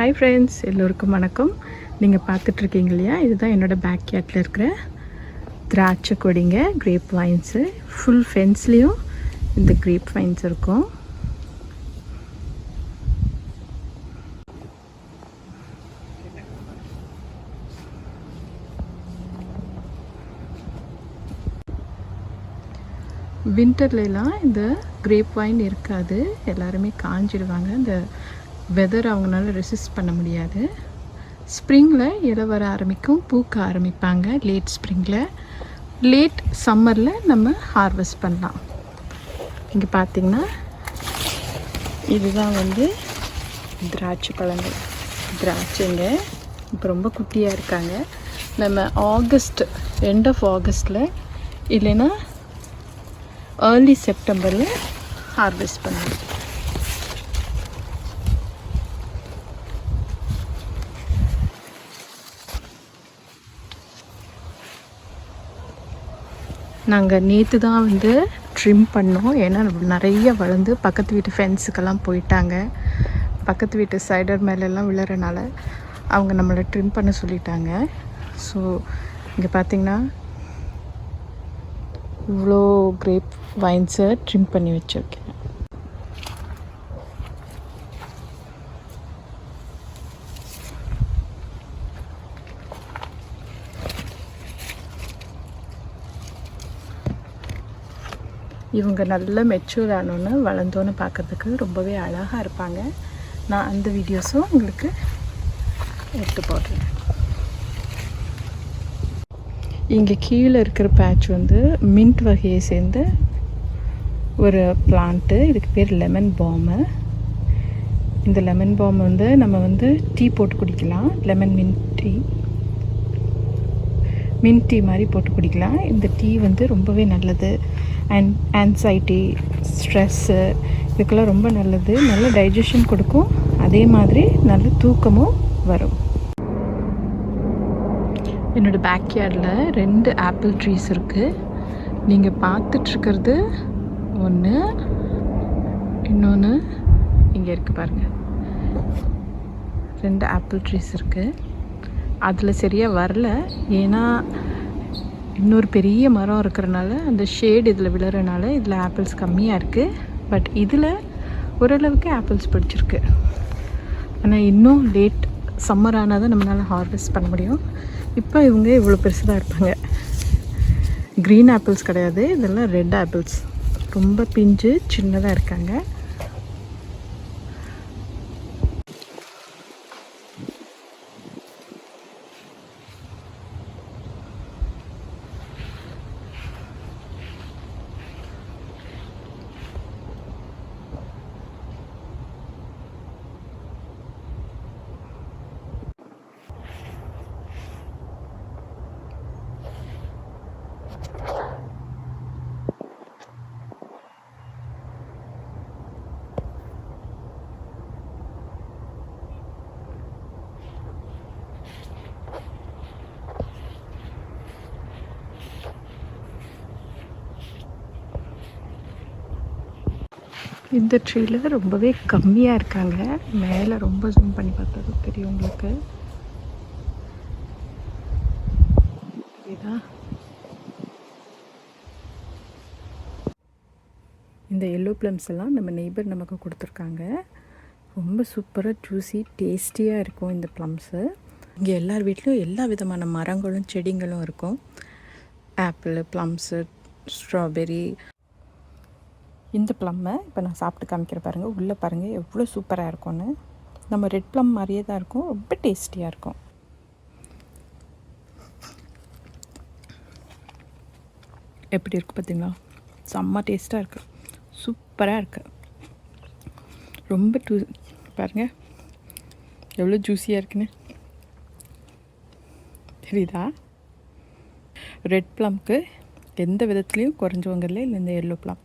Hi friends எல்லோருக்கும் வணக்கம். நீங்கள் பார்த்துட்ருக்கீங்க இல்லையா? இதுதான் என்னோடய பேக் யார்டில் இருக்கிற திராட்சை கொடிங்க கிரேப் வைன்ஸு ஃபுல் ஃபென்ஸ்லேயும் இந்த கிரேப் வைன்ஸ் இருக்கும். வின்டர்லலாம் இந்த கிரேப் வைன் இருக்காது. எல்லாருமே காஞ்சிடுவாங்க. இந்த வெதர் அவங்களால ரெசிஸ்ட் பண்ண முடியாது. ஸ்ப்ரிங்கில் இலை வர ஆரம்பிக்கும் பூக்க ஆரம்பிப்பாங்க லேட் ஸ்ப்ரிங்கில் லேட் சம்மரில் நம்ம ஹார்வெஸ்ட் பண்ணலாம். இங்கே பார்த்திங்கன்னா இதுதான் வந்து திராட்சை பழங்கள். திராட்சைங்க இப்போ ரொம்ப குட்டியாக இருக்காங்க. நம்ம ஆகஸ்ட் எண்ட் ஆஃப் ஆகஸ்ட்டில் இல்லைன்னா ஏர்லி செப்டம்பரில் ஹார்வெஸ்ட் பண்ணுவோம் நாங்கள் நேற்று தான் வந்து ட்ரிம் பண்ணோம். ஏன்னா நிறைய வளர்ந்து பக்கத்து வீட்டு ஃபென்ஸுக்கெல்லாம் போயிட்டாங்க. பக்கத்து வீட்டு சைடர் மேலெல்லாம் விழுறனால அவங்க நம்மளை ட்ரிம் பண்ண சொல்லிட்டாங்க. ஸோ இங்கே பார்த்தீங்கன்னா இவ்வளோ கிரேப் வைன்ஸை ட்ரிம் பண்ணி வச்சுருக்கேன். இவங்க நல்ல மெச்சூர் ஆனோன்னு வளர்ந்தோன்னு பார்க்குறதுக்கு ரொம்பவே அழகாக இருப்பாங்க. நான் அந்த வீடியோஸும் உங்களுக்கு எடுத்து போடுறேன். இங்கே கீழே இருக்கிற பேட்ச் வந்து மின்ட் வகையை சேர்ந்த ஒரு பிளான்ட்டு இதுக்கு பேர் லெமன் பாமு இந்த லெமன் பாம் வந்து நம்ம வந்து டீ போட்டு குடிக்கலாம். Lemon mint tea mint tea மாதிரி போட்டு குடிக்கலாம். இந்த டீ வந்து ரொம்பவே நல்லது. அண்ட் ஆன்சைட்டி ஸ்ட்ரெஸ்ஸு இதுக்கெல்லாம் ரொம்ப நல்லது. நல்ல டைஜஷன் கொடுக்கும். அதே மாதிரி நல்ல தூக்கமும் வரும். என்னோடய பேக்யார்டில் ரெண்டு ஆப்பிள் ட்ரீஸ் இருக்குது நீங்கள் பார்த்துட்ருக்கிறது ஒன்று இன்னொன்று இங்கே இருக்குது பாருங்கள் ரெண்டு ஆப்பிள் ட்ரீஸ் இருக்குது அதில் சரியாக வரல. ஏன்னா இன்னொரு பெரிய மரம் இருக்கிறனால அந்த ஷேடு இதில் விழுறனால இதில் ஆப்பிள்ஸ் கம்மியாக இருக்குது பட் இதில் ஓரளவுக்கு ஆப்பிள்ஸ் பிடிச்சிருக்கு. ஆனால் இன்னும் லேட் சம்மர் ஆனால் தான் நம்மளால் ஹார்வெஸ்ட் பண்ண முடியும். இப்போ இவங்க இவ்வளோ பெருசு தான் இருப்பாங்க. க்ரீன் ஆப்பிள்ஸ் கிடையாது. இதெல்லாம் ரெட் ஆப்பிள்ஸ் ரொம்ப பிஞ்சு சின்னதாக இருக்காங்க. இந்த ட்ரீயில் ரொம்பவே கம்மியாக இருக்காங்க. மேலே ரொம்ப ஜூம் பண்ணி பார்த்தது தெரியும் உங்களுக்கு. இந்த எல்லோ ப்ளம்ஸ் எல்லாம் நம்ம நெய்பர் நமக்கு கொடுத்துருக்காங்க. ரொம்ப சூப்பராக ஜூஸி டேஸ்டியாக இருக்கும் இந்த ப்ளம்ஸு இங்கே எல்லார் வீட்லேயும் எல்லா விதமான மரங்களும் செடிங்களும் இருக்கும். ஆப்பிள் ப்ளம்ஸு ஸ்ட்ராபெரி இந்த ப்ளம்மை இப்போ நான் சாப்பிட்டு காமிக்கிற பாருங்கள் உள்ளே பாருங்கள் எவ்வளோ சூப்பராக இருக்கும்னு. நம்ம ரெட் ப்ளம் மாதிரியே தான் இருக்கும். ரொம்ப டேஸ்டியாக இருக்கும். எப்படி இருக்குது பார்த்தீங்களா செம்ம டேஸ்ட்டாக இருக்குது சூப்பராக இருக்குது ரொம்ப டூ பாருங்கள் எவ்வளோ ஜூஸியாக இருக்குன்னு. தெரியுதா? ரெட் ப்ளம்க்கு எந்த விதத்துலேயும் குறைஞ்சவங்க இல்லை இந்த எல்லோ ப்ளம்